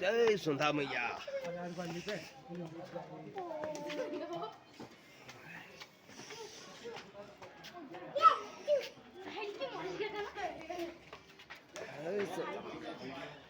જય સુંધા મૈયા જય સુંધા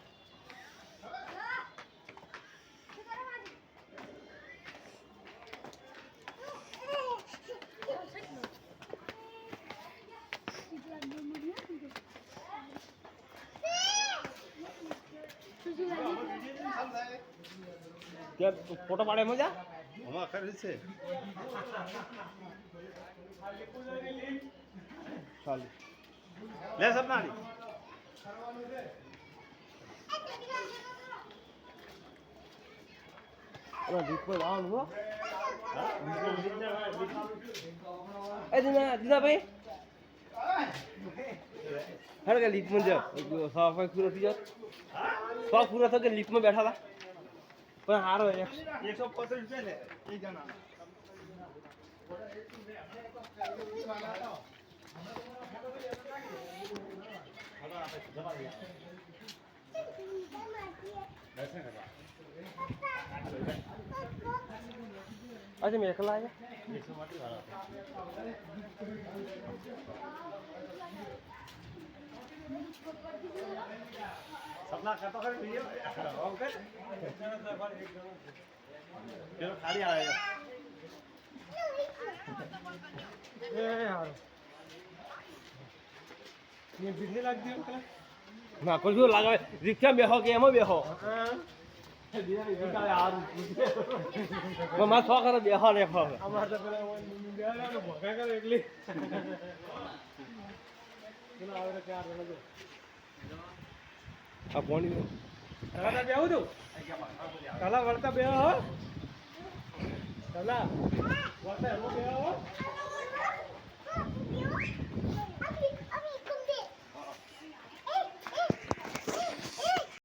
ફોટો પાડે મજા આમાં ખરી છે ચાલુ લે સપનાડી એમાં દીપ પર આવવાનું હો એ દીના દીનાભાઈ હેડ કે લીફમાં જાવ સફાઈ પૂરો થઈ જાવ સો પૂરો થયો કે લીફમાં બેઠા હતા? પણ સારો એક એકસો પચાસ રૂપિયા લે એક જણા અચ્છા મેં એકલા આવ્યા સપના કરતો ખરી વીડિયો? ઓકે પેલો ખાલી આવે છે. એ હારો. ને બીજી લાગતી હોય કલા ના પણ શું લાગે? રિક્ષા બેહો કે એમાં બેહો? મારા શોખ હતો બેહો ને અમારે તો પેલા ભોગા કરે એટલી. આવે જો આ પોણી કલા આવું તું. કલા વળતા બે હો. કલા.